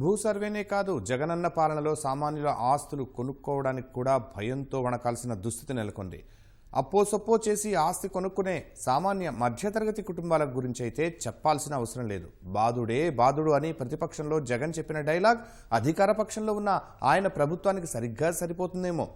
భూ సర్వేనే కాదు జగనన్న పాలనలో సామాన్యుల ఆస్తులు కొనుక్కోవడానికి కూడా భయంతో వణకాల్సిన దుస్థితి నెలకొంది. అప్పో సొప్పో చేసి ఆస్తి కొనుక్కునే సామాన్య మధ్యతరగతి కుటుంబాల గురించి అయితే చెప్పాల్సిన అవసరం లేదు. బాదుడే బాదుడు అని ప్రతిపక్షంలో జగన్ చెప్పిన డైలాగ్ అధికార పక్షంలో ఉన్న ఆయన ప్రభుత్వానికి సరిగ్గా సరిపోతుందేమో.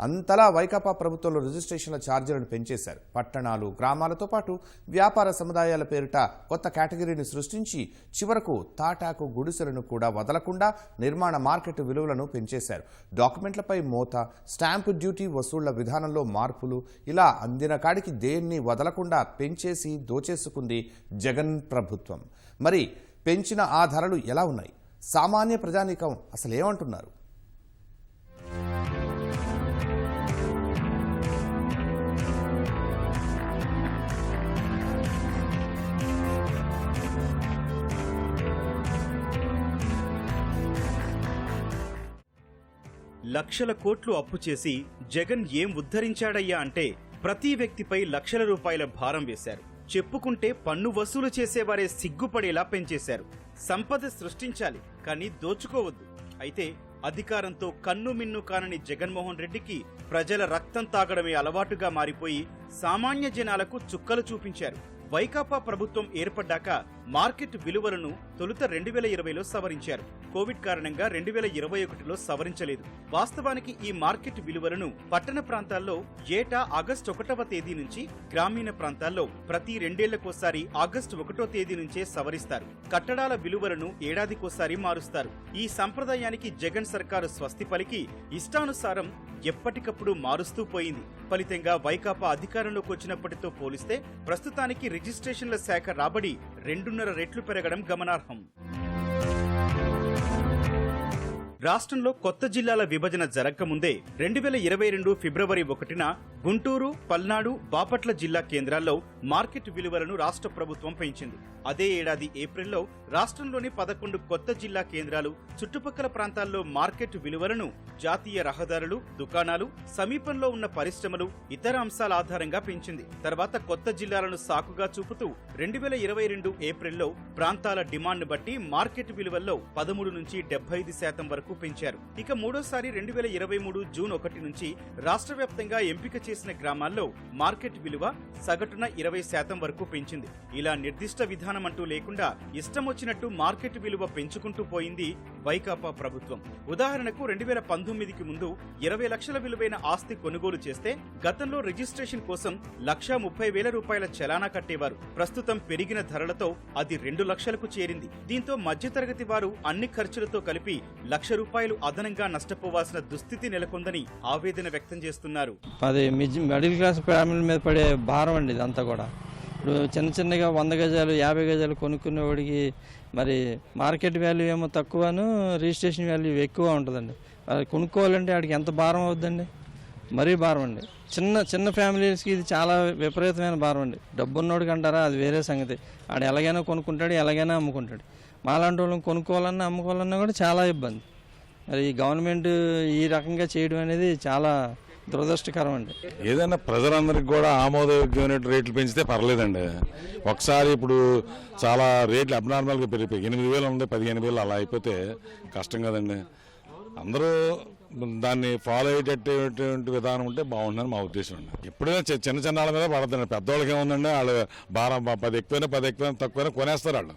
అంతలా వైకాపా ప్రభుత్వంలో రిజిస్ట్రేషన్ల ఛార్జీలను పెంచేశారు. పట్టణాలు గ్రామాలతో పాటు వ్యాపార సముదాయాల పేరిట కొత్త కేటగిరీని సృష్టించి చివరకు తాటాకు గుడిసెలను కూడా వదలకుండా నిర్మాణ మార్కెట్ విలువలను పెంచేశారు. డాక్యుమెంట్లపై మోత స్టాంపు డ్యూటీ వసూళ్ళ విధానంలో మార్పులు ఇలా అందిన కాడికి దేన్ని వదలకుండా పెంచేసి దోచేసుకుంది జగన్ ప్రభుత్వం. మరి పెంచిన ఆ ధరలు ఎలా ఉన్నాయి? సామాన్య ప్రజానీకం అసలు ఏమంటున్నారు లక్షల కోట్లు అప్పు చేసి జగన్ ఏం ఉద్ధరించాడయ్యా అంటే ప్రతి వ్యక్తిపై లక్షల రూపాయల భారం వేశారు. చెప్పుకుంటే పన్ను వసూలు చేసేవారే సిగ్గుపడేలా పెంచేశారు. సంపద సృష్టించాలి కానీ దోచుకోవద్దు. అయితే అధికారంతో కన్ను మిన్ను కానని జగన్మోహన్ రెడ్డికి ప్రజల రక్తం తాగడమే అలవాటుగా మారిపోయి సామాన్య జనాలకు చుక్కలు చూపించారు. వైకాపా ప్రభుత్వం ఏర్పడ్డాక మార్కెట్ విలువలను తొలుత రెండు వేల ఇరవైలో సవరించారు. కోవిడ్ కారణంగా రెండు వేల ఇరవై ఒకటిలో సవరించలేదు. వాస్తవానికి ఈ మార్కెట్ విలువలను పట్టణ ప్రాంతాల్లో ఏటా ఆగస్టు ఒకటవ తేదీ నుంచి గ్రామీణ ప్రాంతాల్లో ప్రతి రెండేళ్ళకోసారి ఆగస్టు ఒకటో తేదీ నుంచే సవరిస్తారు. కట్టడాల విలువలను ఏడాదికోసారి మారుస్తారు. ఈ సంప్రదాయానికి జగన్ సర్కారు స్వస్తి పలికి ఇష్టానుసారం ఎప్పటికప్పుడు మారుస్తూ పోయింది. ఫలితంగా వైకాపా అధికారంలోకి వచ్చినప్పటితో పోలిస్తే ప్రస్తుతానికి రిజిస్ట్రేషన్ల శాఖ రాబడి రెండున్నర రెట్లు పెరగడం గమనార్హం. రాష్ట్రంలో కొత్త జిల్లాల విభజన జరగకముందే రెండు వేల ఇరవై రెండు ఫిబ్రవరి ఒకటిన గుంటూరు పల్నాడు బాపట్ల జిల్లా కేంద్రాల్లో మార్కెట్ విలువలను రాష్ట్ర ప్రభుత్వం పెంచింది. అదే ఏడాది ఏప్రిల్లో రాష్ట్రంలోని పదకొండు కొత్త జిల్లా కేంద్రాలు చుట్టుపక్కల ప్రాంతాల్లో మార్కెట్ విలువలను జాతీయ రహదారులు దుకాణాలు సమీపంలో ఉన్న పరిశ్రమలు ఇతర అంశాల ఆధారంగా పెంచింది. తర్వాత కొత్త జిల్లాలను సాకుగా చూపుతూ రెండు వేల ఇరవై రెండు ఏప్రిల్లో ప్రాంతాల డిమాండ్ బట్టి మార్కెట్ విలువల్లో పదమూడు నుంచి డెబ్బై ఐదు శాతం వరకు పెంచారు. ఇక మూడోసారి రెండు వేల ఇరవై మూడు జూన్ ఒకటి నుంచి రాష్ట్ర వ్యాప్తంగా ఎంపిక చేసిన గ్రామాల్లో మార్కెట్ విలువ సగటున ఇరవై శాతం వరకు పెంచింది. ఇలా నిర్దిష్ట విధానం అంటూ లేకుండా ఇష్టం వచ్చినట్టు మార్కెట్ విలువ పెంచుకుంటూ పోయింది వైకాపా ప్రభుత్వం. ఉదాహరణకు రెండు వేల పంతొమ్మిదికి ముందు ఇరవై లక్షల విలువైన ఆస్తి కొనుగోలు చేస్తే గతంలో రిజిస్ట్రేషన్ కోసం లక్షా ముప్పై వేల రూపాయల చలానా కట్టేవారు. ప్రస్తుతం పెరిగిన ధరలతో అది రెండు లక్షలకు చేరింది. దీంతో మధ్యతరగతి వారు అన్ని ఖర్చులతో కలిపి లక్ష రూపాయలు అదనంగా నష్టపోవాల్సిన దుస్థితి నెలకొందని ఆవేదన వ్యక్తం చేస్తున్నారు. అది మిడిల్ క్లాస్ ఫ్యామిలీ మీద పడే భారం అండి ఇదంతా కూడా. ఇప్పుడు చిన్న చిన్నగా వంద గజాలు యాభై గజాలు కొనుక్కునేవాడికి మరి మార్కెట్ వాల్యూ ఏమో తక్కువను రిజిస్ట్రేషన్ వాల్యూ ఎక్కువ ఉంటుందండి. అది కొనుక్కోవాలంటే వాడికి ఎంత భారం అవుద్దండి? మరీ భారం అండి. చిన్న చిన్న ఫ్యామిలీస్కి ఇది చాలా విపరీతమైన భారం అండి. డబ్బు ఉన్నోడికి అంటారా అది వేరే సంగతి. ఆడు ఎలాగైనా కొనుక్కుంటాడు ఎలాగైనా అమ్ముకుంటాడు. మాలాంటి వాళ్ళని కొనుక్కోవాలన్నా అమ్ముకోవాలన్నా కూడా చాలా ఇబ్బంది. మరి ఈ గవర్నమెంట్ ఈ రకంగా చేయడం అనేది చాలా దురదృష్టకరం అండి ఏదైనా ప్రజలందరికీ కూడా ఆమోదయోగ్యమైన రేట్లు పెంచితే పర్లేదండి. ఒకసారి ఇప్పుడు చాలా రేట్లు అబ్నార్మల్గా పెరిగిపోయి ఎనిమిది వేలు ఉంది పదిహేను వేలు అలా అయిపోతే కష్టం కదండి. అందరూ దాన్ని ఫాలో అయ్యేటటువంటి విధానం ఉంటే బాగుంటుందని మా ఉద్దేశం అండి. ఎప్పుడైనా చి- చిన్న చిన్న వాళ్ళ మీద పడుతుంది పెద్దవాళ్ళకి ఏముందండి? వాళ్ళు భారం పది ఎక్కువైనా పది ఎక్కువైనా తక్కువైనా కొనేస్తారు వాళ్ళు.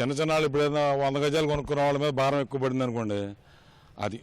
చిన్న చిన్న వాళ్ళు ఇప్పుడు వంద గజాలు కొనుక్కున్న వాళ్ళ మీద భారం ఎక్కువ పడింది అనుకోండి అది.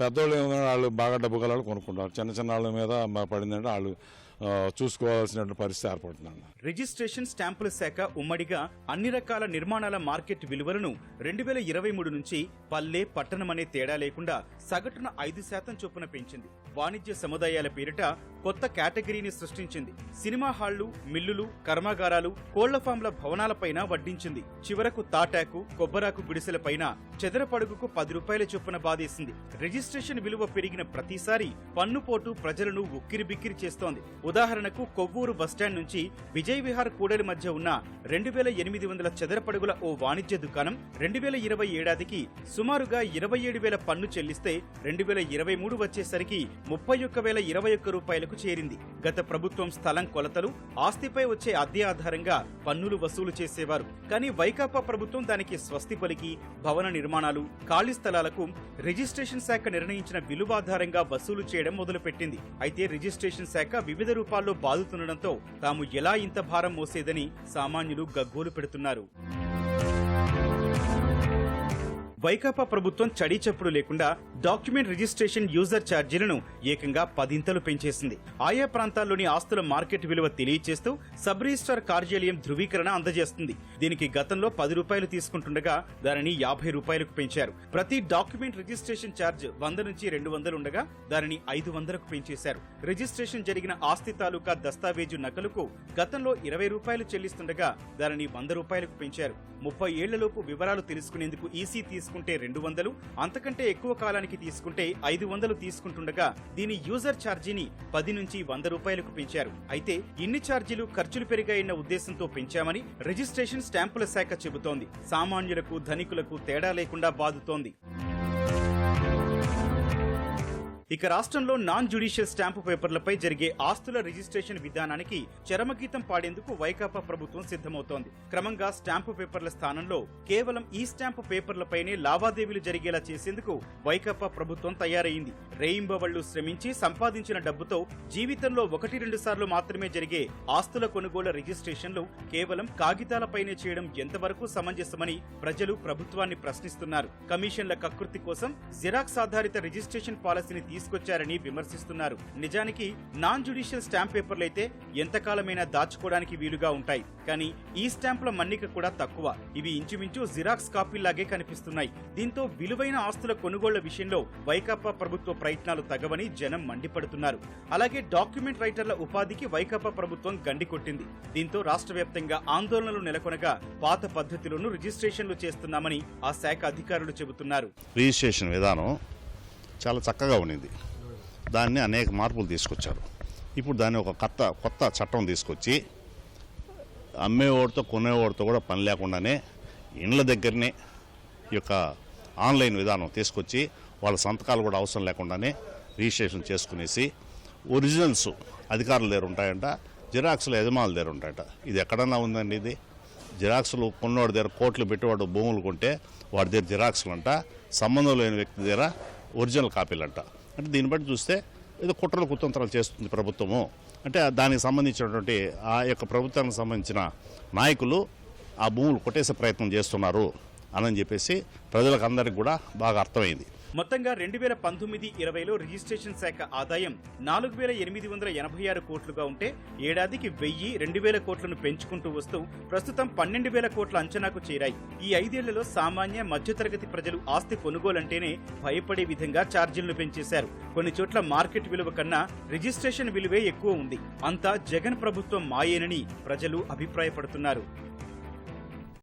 పెద్దవాళ్ళు ఏమన్నా వాళ్ళు బాగా డబ్బు కలవాళ్ళు కొనుక్కుంటారు. చిన్న చిన్న వాళ్ళ మీద పడిందంటే వాళ్ళు చూసుకోవాల్సిన పరిస్థితి ఏర్పడుతుంది. రిజిస్ట్రేషన్ స్టాంపుల శాఖ ఉమ్మడిగా అన్ని రకాల నిర్మాణాల మార్కెట్ విలువలను రెండు వేల ఇరవై మూడు నుంచి పల్లె పట్టణం అనే తేడా లేకుండా సగటున ఐదు శాతం చొప్పున పెంచింది. వాణిజ్య సముదాయాల పేరిట కొత్త కేటగిరీని సృష్టించింది. సినిమా హాళ్ళు మిల్లులు కర్మాగారాలు కోళ్ళ ఫామ్ల భవనాలపైన వడ్డించింది. చివరకు తాటాకు కొబ్బరాకు గుడిసెలపైన చెదరపడుగుకు పది రూపాయల చొప్పున బాధేసింది. రిజిస్ట్రేషన్ విలువ పెరిగిన ప్రతిసారి పన్నుపోటు ప్రజలను ఉక్కిరిబిక్కిరి చేస్తోంది. ఉదాహరణకు కొవ్వూరు బస్టాండ్ నుంచి విజయ్ విహార్ కూడలి మధ్య ఉన్న రెండు వేల ఎనిమిది వందల చదరపడుగుల ఓ వాణిజ్య దుకాణం రెండు వేల ఇరవై ఏడాదికి సుమారుగా ఇరవై ఏడు వేల పన్ను చెల్లిస్తే రెండు వేల ఇరవై మూడు వచ్చేసరికి ముప్పై ఒక్క వేల ఇరవై ఒక్క రూపాయలకు చేరింది. గత ప్రభుత్వం స్థలం కొలతలు ఆస్తిపై వచ్చే అద్దె ఆధారంగా పన్నులు వసూలు చేసేవారు. కానీ వైకాపా ప్రభుత్వం దానికి స్వస్తి పలికి భవన నిర్మాణాలు ఖాళీ స్థలాలకు రిజిస్ట్రేషన్ శాఖ నిర్ణయించిన విలువ ఆధారంగా వసూలు చేయడం మొదలుపెట్టింది. అయితే రిజిస్ట్రేషన్ శాఖ వివిధ రూపాల్లో బాదుతుండటంతో తాము ఎలా ఇంత భారం మోసేదని సామాన్యులు గగ్గోలు పెడుతున్నారు. వైకాపా ప్రభుత్వం చడీ చప్పుడు లేకుండా డాక్యుమెంట్ రిజిస్ట్రేషన్ యూజర్ ఛార్జీలను ఏకంగా పదింతలు పెంచేసింది. ఆయా ప్రాంతాల్లోని ఆస్తుల మార్కెట్ విలువ తెలియచేస్తూ సబ్ రిజిస్టార్ కార్యాలయం ధృవీకరణ అందజేస్తుంది. దీనికి గతంలో పది రూపాయలు తీసుకుంటుండగా దానిని యాభై రూపాయలకు పెంచారు. ప్రతి డాక్యుమెంట్ రిజిస్ట్రేషన్ ఛార్జ్ వంద నుంచి రెండు వందలు ఉండగా దానిని ఐదు వందలకు పెంచేశారు. రిజిస్ట్రేషన్ జరిగిన ఆస్తి తాలూకా దస్తావేజు నకలుకు గతంలో ఇరవై రూపాయలు చెల్లిస్తుండగా దానిని వంద రూపాయలకు పెంచారు. ముప్పై ఏళ్ళలోపు వివరాలు తెలుసుకునేందుకు ఈసీ తీసుకుంటే రెండు వందలు అంతకంటే ఎక్కువ కాలానికి తీసుకుంటే ఐదు వందలు తీసుకుంటుండగా దీని యూజర్ ఛార్జీని పది నుంచి వంద రూపాయలకు పెంచారు. అయితే ఇన్ని ఛార్జీలు ఖర్చులు పెరిగాయన్న ఉద్దేశంతో పెంచామని రిజిస్ట్రేషన్ స్టాంపుల శాఖ చెబుతోంది. సామాన్యులకు ధనికులకు తేడా లేకుండా బాదుతోంది. ఇక రాష్ట్రంలో నాన్ జ్యుడిషియల్ స్టాంపు పేపర్లపై జరిగే ఆస్తుల రిజిస్ట్రేషన్ విధానానికి చరమగీతం పాడేందుకు వైకాపా ప్రభుత్వం సిద్ధమవుతోంది. క్రమంగా స్టాంపు పేపర్ల స్థానంలో కేవలం ఈ స్టాంపు పేపర్లపైనే లావాదేవీలు జరిగేలా చేసేందుకు వైకాపా ప్రభుత్వం తయారైంది. రేయింబవళ్ళు శ్రమించి సంపాదించిన డబ్బుతో జీవితంలో ఒకటి రెండు సార్లు మాత్రమే జరిగే ఆస్తుల కొనుగోలు రిజిస్ట్రేషన్లు కేవలం కాగితాలపైనే చేయడం ఎంతవరకు సమంజసమని ప్రజలు ప్రభుత్వాన్ని ప్రశ్నిస్తున్నారు. కమిషన్ల కకృతి కోసం జిరాక్స్ ఆధారిత రిజిస్ట్రేషన్ పాలసీని తీసుకొచ్చారని విమర్శిస్తున్నారు. నిజానికి నాన్ జ్యుడిషియల్ స్టాంప్ పేపర్లైతే ఎంతకాలమైనా దాచుకోవడానికి వీలుగా ఉంటాయి. కానీ ఈ స్టాంపుల మన్నిక కూడా తక్కువ. ఇవి ఇంచుమించు జిరాక్స్ కాపీలాగే కనిపిస్తున్నాయి. దీంతో విలువైన ఆస్తుల కొనుగోళ్ళ విషయంలో వైకాపా ప్రభుత్వ ప్రయత్నాలు తగవని జనం మండిపడుతున్నారు. అలాగే డాక్యుమెంట్ రైటర్ల ఉపాధికి వైకాపా ప్రభుత్వం గండి కొట్టింది. దీంతో రాష్ట్ర వ్యాప్తంగా ఆందోళనలు నెలకొనగా పాత పద్ధతిలోనూ రిజిస్ట్రేషన్లు చేస్తున్నామని ఆ శాఖ అధికారులు చెబుతున్నారు. రిజిస్ట్రేషన్ విధానం చాలా చక్కగా ఉండింది దాన్ని అనేక మార్పులు తీసుకొచ్చారు. ఇప్పుడు దాన్ని ఒక కొత్త కొత్త చట్టం తీసుకొచ్చి అమ్మేవాడితో కొనేవాడితో కూడా పని లేకుండానే ఇండ్ల దగ్గరనే ఈ యొక్క ఆన్లైన్ విధానం తీసుకొచ్చి వాళ్ళ సంతకాలు కూడా అవసరం లేకుండానే రిజిస్ట్రేషన్ చేసుకునేసి ఒరిజినల్స్ అధికారులు దగ్గర ఉంటాయంట జిరాక్స్లు యజమానుల దగ్గర ఉంటాయంట. ఇది ఎక్కడన్నా ఉందండి ఇది? జిరాక్స్లు కొన్నవాడి దగ్గర కోట్లు పెట్టేవాడు భూములు కొంటే వాడి దగ్గర జిరాక్స్లు అంట సంబంధం లేని వ్యక్తి దగ్గర ఒరిజినల్ కాపీలు అంట అంటే దీన్ని బట్టి చూస్తే ఏదో కుట్రలు కుతంత్రాలు చేస్తుంది ప్రభుత్వము. అంటే దానికి సంబంధించినటువంటి ఆ యొక్క ప్రభుత్వానికి సంబంధించిన నాయకులు ఆ భూములు కొట్టేసే ప్రయత్నం చేస్తున్నారు అని చెప్పేసి ప్రజలకు అందరికి కూడా బాగా అర్థమైంది. మొత్తంగా రెండు వేల పంతొమ్మిది ఇరవైలో రిజిస్ట్రేషన్ శాఖ ఆదాయం నాలుగు వేల ఎనిమిది వందల ఎనభై ఆరు కోట్లుగా ఉంటే ఏడాదికి వెయ్యి రెండు వేల కోట్లను పెంచుకుంటూ వస్తూ ప్రస్తుతం పన్నెండు వేల కోట్ల అంచనాకు చేరాయి. ఈ ఐదేళ్ళలో సామాన్య మధ్యతరగతి ప్రజలు ఆస్తి కొనుగోలంటేనే భయపడే విధంగా ఛార్జీలను పెంచేశారు. కొన్ని చోట్ల మార్కెట్ విలువ కన్నా రిజిస్ట్రేషన్ విలువే ఎక్కువ ఉంది. అంతా జగన్ ప్రభుత్వం మాయేనని ప్రజలు అభిప్రాయపడుతున్నారు.